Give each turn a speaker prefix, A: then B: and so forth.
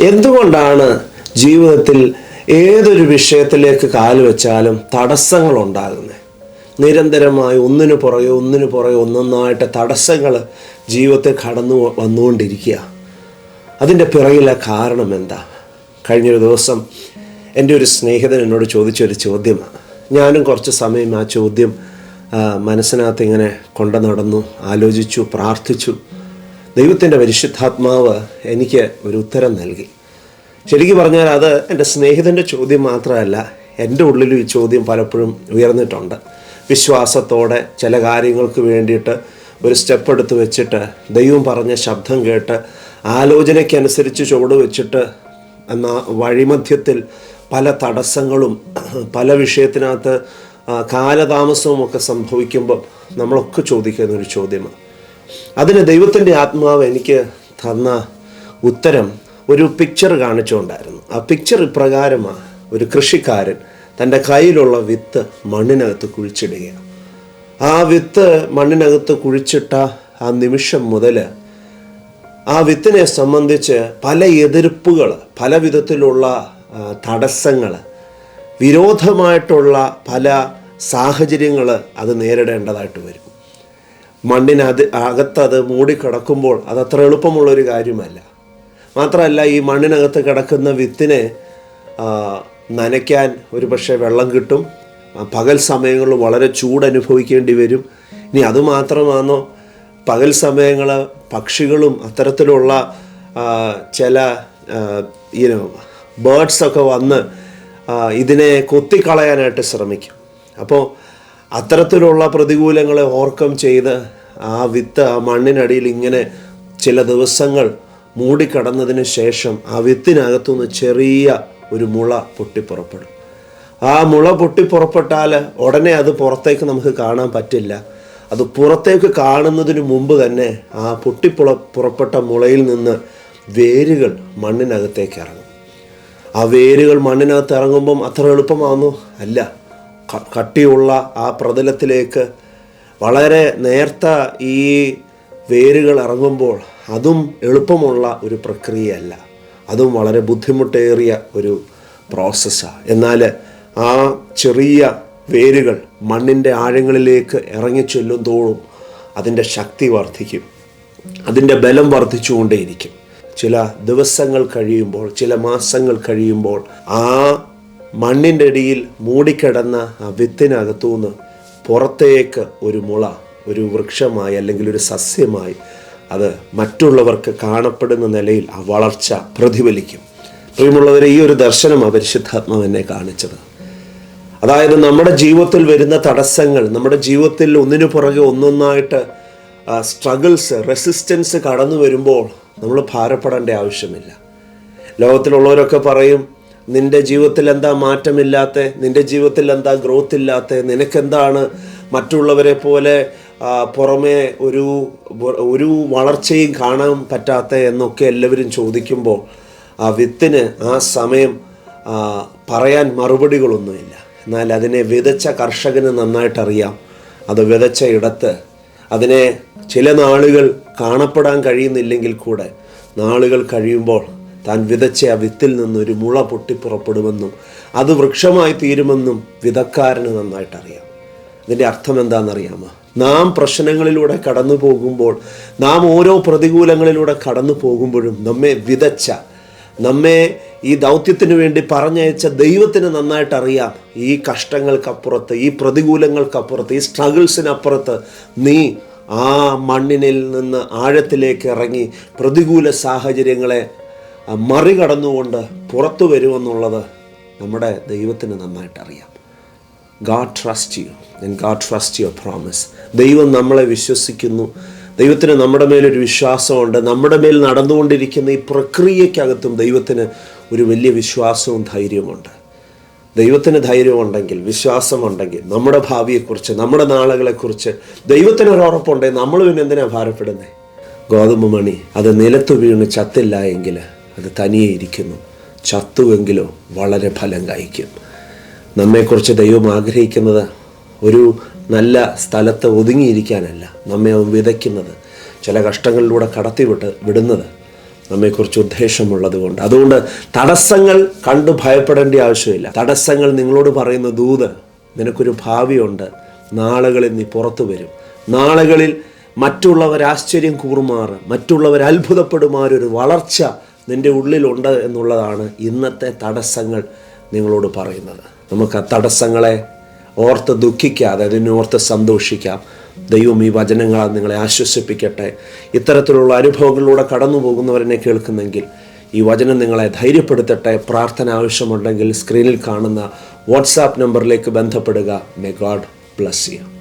A: എന്തുകൊണ്ടാണ് ജീവിതത്തിൽ ഏതൊരു വിഷയത്തിലേക്ക് കാൽ വെച്ചാലും തടസ്സങ്ങൾ ഉണ്ടാകുന്നത് നിരന്തരമായി ഒന്നിനു പുറകെ ഒന്നിനു പുറകെ ഒന്നൊന്നായിട്ട് തടസ്സങ്ങൾ ജീവിതത്തെ കടന്നു വന്നുകൊണ്ടിരിക്കുക. അതിന്റെ പിറകിലെ കാരണം എന്താ? കഴിഞ്ഞൊരു ദിവസം എന്റെ ഒരു സ്നേഹിതൻ എന്നോട് ചോദിച്ചൊരു ചോദ്യമാണ്. ഞാനും കുറച്ച് സമയം ആ ചോദ്യം മനസ്സിനകത്ത് ഇങ്ങനെ കൊണ്ടു നടന്നു ആലോചിച്ചു പ്രാർത്ഥിച്ചു. ദൈവത്തിന്റെ പരിശുദ്ധാത്മാവ് എനിക്ക് ഒരു ഉത്തരം നൽകി. ശരിക്കും പറഞ്ഞാൽ അത് എന്റെ സ്നേഹിതന്റെ ചോദ്യം മാത്രമല്ല എന്റെ ഉള്ളിലും ഈ ചോദ്യം പലപ്പോഴും ഉയർന്നിട്ടുണ്ട്. വിശ്വാസത്തോടെ ചില കാര്യങ്ങൾക്ക് വേണ്ടിയിട്ട് ഒരു സ്റ്റെപ്പ് എടുത്ത് വെച്ചിട്ട് ദൈവം പറഞ്ഞ ശബ്ദം കേട്ട് ആലോചനയ്ക്കനുസരിച്ച് ചുവട് വെച്ചിട്ട് എന്ന വഴിമധ്യത്തിൽ പല തടസ്സങ്ങളും പല വിഷയത്തിനകത്ത് കാലതാമസവും ഒക്കെ സംഭവിക്കുമ്പോൾ നമ്മളൊക്കെ ചോദിക്കുന്ന ഒരു ചോദ്യമാണ്. അതിന് ദൈവത്തിന്റെ ആത്മാവ് എനിക്ക് തന്ന ഉത്തരം ഒരു പിക്ചർ കാണിച്ചുകൊണ്ടായിരുന്നു. ആ പിക്ചർ ഇപ്രകാരമാണ് ഒരു കൃഷിക്കാരൻ തന്റെ കയ്യിലുള്ള വിത്ത് മണ്ണിനകത്ത് കുഴിച്ചിടുകയാണ്. ആ വിത്ത് മണ്ണിനകത്ത് കുഴിച്ചിട്ട ആ നിമിഷം മുതൽ ആ വിത്തിനെ സംബന്ധിച്ച് പല എതിർപ്പുകൾ പല വിധത്തിലുള്ള തടസ്സങ്ങൾ വിരോധമായിട്ടുള്ള പല സാഹചര്യങ്ങൾ അത് നേരിടേണ്ടതായിട്ട് വരും. മണ്ണിനത് അകത്തത് മൂടിക്കിടക്കുമ്പോൾ അത് അത്ര എളുപ്പമുള്ളൊരു കാര്യമല്ല. മാത്രമല്ല ഈ മണ്ണിനകത്ത് കിടക്കുന്ന വിത്തിനെ നനയ്ക്കാൻ ഒരു പക്ഷേ വെള്ളം കിട്ടും. പകൽ സമയങ്ങളിൽ വളരെ ചൂട് അനുഭവിക്കേണ്ടി വരും. ഇനി അതുമാത്രമാണോ പകൽ സമയങ്ങൾ പക്ഷികളും അത്തരത്തിലുള്ള ചില ഈനോ ബേഡ്സൊക്കെ വന്ന് ഇതിനെ കൊത്തിക്കളയാനായിട്ട് ശ്രമിക്കും. അപ്പോൾ അത്തരത്തിലുള്ള പ്രതികൂലങ്ങളെ ഓർക്കം ചെയ്ത് ആ വിത്ത് ആ മണ്ണിനടിയിൽ ഇങ്ങനെ ചില ദിവസങ്ങൾ മൂടിക്കടന്നതിന് ശേഷം ആ വിത്തിനകത്തുനിന്ന് ചെറിയ ഒരു മുള പൊട്ടിപ്പുറപ്പെടും. ആ മുള പൊട്ടിപ്പുറപ്പെട്ടാൽ ഉടനെ അത് പുറത്തേക്ക് നമുക്ക് കാണാൻ പറ്റില്ല. അത് പുറത്തേക്ക് കാണുന്നതിന് മുമ്പ് തന്നെ ആ പൊട്ടിപ്പുറ പുറപ്പെട്ട മുളയിൽ നിന്ന് വേരുകൾ മണ്ണിനകത്തേക്ക് ഇറങ്ങും. ആ വേരുകൾ മണ്ണിനകത്ത് ഇറങ്ങുമ്പം അത്ര എളുപ്പമാകുന്നു അല്ല. കട്ടിയുള്ള ആ പ്രതലത്തിലേക്ക് വളരെ നേർത്ത ഈ വേരുകൾ ഇറങ്ങുമ്പോൾ അതും എളുപ്പമുള്ള ഒരു പ്രക്രിയയല്ല. അതും വളരെ ബുദ്ധിമുട്ടേറിയ ഒരു പ്രോസസ്സാണ് എന്നാൽ ആ ചെറിയ വേരുകൾ മണ്ണിന്റെ ആഴങ്ങളിലേക്ക് ഇറങ്ങി തോറും അതിന്റെ ശക്തി വർദ്ധിക്കും. അതിന്റെ ബലം വർദ്ധിച്ചുകൊണ്ടേയിരിക്കും. ചില ദിവസങ്ങൾ കഴിയുമ്പോൾ ചില മാസങ്ങൾ കഴിയുമ്പോൾ ആ മണ്ണിന്റെ അടിയിൽ മൂടിക്കിടന്ന ആ വിത്തിനകത്തുനിന്ന് പുറത്തേക്ക് ഒരു മുള ഒരു വൃക്ഷമായി അല്ലെങ്കിൽ ഒരു സസ്യമായി അത് മറ്റുള്ളവർക്ക് കാണപ്പെടുന്ന നിലയിൽ ആ വളർച്ച പ്രതിഫലിക്കും. പ്രിയമുള്ളവരെ ഈ ഒരു ദർശനം പരിശുദ്ധാത്മാവ് എന്നെ കാണിച്ചത്. അതായത് നമ്മുടെ ജീവിതത്തിൽ വരുന്ന തടസ്സങ്ങൾ നമ്മുടെ ജീവിതത്തിൽ ഒന്നിനു പുറകെ ഒന്നൊന്നായിട്ട് സ്ട്രഗിൾസ് റെസിസ്റ്റൻസ് കടന്നു വരുമ്പോൾ നമ്മൾ ഭാരപ്പെടേണ്ട ആവശ്യമില്ല. ലോകത്തിലുള്ളവരൊക്കെ പറയും നിന്റെ ജീവിതത്തിൽ എന്താ മാറ്റമില്ലാത്ത നിന്റെ ജീവിതത്തിൽ എന്താ ഗ്രോത്ത് ഇല്ലാത്ത നിനക്കെന്താണ് മറ്റുള്ളവരെ പോലെ പുറമെ ഒരു ഒരു വളർച്ചയും കാണാൻ പറ്റാത്ത എന്നൊക്കെ എല്ലാവരും ചോദിക്കുമ്പോൾ ആ വിത്തിന് ആ സമയം പറയാൻ മറുപടികളൊന്നുമില്ല. എന്നാൽ അതിനെ വിതച്ച കർഷകന് നന്നായിട്ടറിയാം. അത് വിതച്ച ഇടത്ത് അതിനെ ചില നാളുകൾ കാണപ്പെടാൻ കഴിയുന്നില്ലെങ്കിൽ കൂടെ നാളുകൾ കഴിയുമ്പോൾ താൻ വിതച്ച ആ വിത്തിൽ നിന്നൊരു മുള പൊട്ടിപ്പുറപ്പെടുമെന്നും അത് വൃക്ഷമായി തീരുമെന്നും വിതക്കാരന് നന്നായിട്ടറിയാം. ഇതിന്റെ അർത്ഥം എന്താണെന്നറിയാമോ? നാം പ്രശ്നങ്ങളിലൂടെ കടന്നു പോകുമ്പോൾ നാം ഓരോ പ്രതികൂലങ്ങളിലൂടെ കടന്നു പോകുമ്പോഴും നമ്മെ വിതച്ച നമ്മെ ഈ ദൗത്യത്തിന് വേണ്ടി പറഞ്ഞയച്ച ദൈവത്തിന് നന്നായിട്ട് അറിയാം ഈ കഷ്ടങ്ങൾക്കപ്പുറത്ത് ഈ പ്രതികൂലങ്ങൾക്കപ്പുറത്ത് ഈ സ്ട്രഗിൾസിനപ്പുറത്ത് നീ ആ മണ്ണിനിൽ നിന്ന് ആഴത്തിലേക്ക് ഇറങ്ങി പ്രതികൂല സാഹചര്യങ്ങളെ മറികടന്നുകൊണ്ട് പുറത്തു വരുമെന്നുള്ളത് നമ്മുടെ ദൈവത്തിന് നന്നായിട്ട് അറിയാം God trust you and God trust your promise ദൈവം നമ്മളെ വിശ്വസിക്കുന്നു. ദൈവത്തിന് നമ്മുടെ മേലൊരു വിശ്വാസമുണ്ട്. നമ്മുടെ മേൽ നടന്നുകൊണ്ടിരിക്കുന്ന ഈ പ്രക്രിയക്കകത്തും ദൈവത്തിന് ഒരു വലിയ വിശ്വാസവും ധൈര്യവുമുണ്ട്. ദൈവത്തിന് ധൈര്യമുണ്ടെങ്കിൽ വിശ്വാസമുണ്ടെങ്കിൽ നമ്മുടെ ഭാവിയെക്കുറിച്ച് നമ്മുടെ നാളുകളെക്കുറിച്ച് ദൈവത്തിന് ഒരു ഉറപ്പുണ്ടെങ്കിൽ നമ്മൾ പിന്നെ എന്തിനാണ് ഭാരപ്പെടുന്നത് ഗോതമ്പ് മണി അത് നിലത്ത് വീണ് ചത്തില്ല എങ്കിൽ അത് തനിയെ ഇരിക്കുന്നു ചത്തുവെങ്കിലോ വളരെ ഫലം കായ്ക്കും. നമ്മെക്കുറിച്ച് ദൈവം ആഗ്രഹിക്കുന്നത് ഒരു നല്ല സ്ഥലത്ത് ഒതുങ്ങിയിരിക്കാനല്ല. നമ്മെ അവൻ വിതയ്ക്കുന്നത് ചില കഷ്ടങ്ങളിലൂടെ കടത്തിവിട്ട് വിടുന്നത് നമ്മെക്കുറിച്ച് ഉദ്ദേശമുള്ളത് കൊണ്ട് അതുകൊണ്ട് തടസ്സങ്ങൾ കണ്ടു ഭയപ്പെടേണ്ട ആവശ്യമില്ല. തടസ്സങ്ങൾ നിങ്ങളോട് പറയുന്ന ദൂത് നിനക്കൊരു ഭാവിയുണ്ട്. നാളുകളിൽ നീ പുറത്തു വരും. നാളുകളിൽ മറ്റുള്ളവർ ആശ്ചര്യം കൂറുമാറ് മറ്റുള്ളവർ അത്ഭുതപ്പെടുമാറൊരു വളർച്ച നിന്റെ ഉള്ളിലുണ്ട് എന്നുള്ളതാണ് ഇന്നത്തെ തടസ്സങ്ങൾ നിങ്ങളോട് പറയുന്നത്. നമുക്ക് ആ തടസ്സങ്ങളെ ഓർത്ത് ദുഃഖിക്കാതെ അതിനോർത്ത് സന്തോഷിക്കാം. ദൈവം ഈ വചനങ്ങളാൽ നിങ്ങളെ ആശ്വസിപ്പിക്കട്ടെ. ഇത്തരത്തിലുള്ള അനുഭവങ്ങളിലൂടെ കടന്നു പോകുന്നവരെന്നെ കേൾക്കുന്നെങ്കിൽ ഈ വചനം നിങ്ങളെ ധൈര്യപ്പെടുത്തട്ടെ. പ്രാർത്ഥന ആവശ്യമുണ്ടെങ്കിൽ സ്ക്രീനിൽ കാണുന്ന വാട്സാപ്പ് നമ്പറിലേക്ക് ബന്ധപ്പെടുക. മെ ഗാഡ് പ്ലസ് യു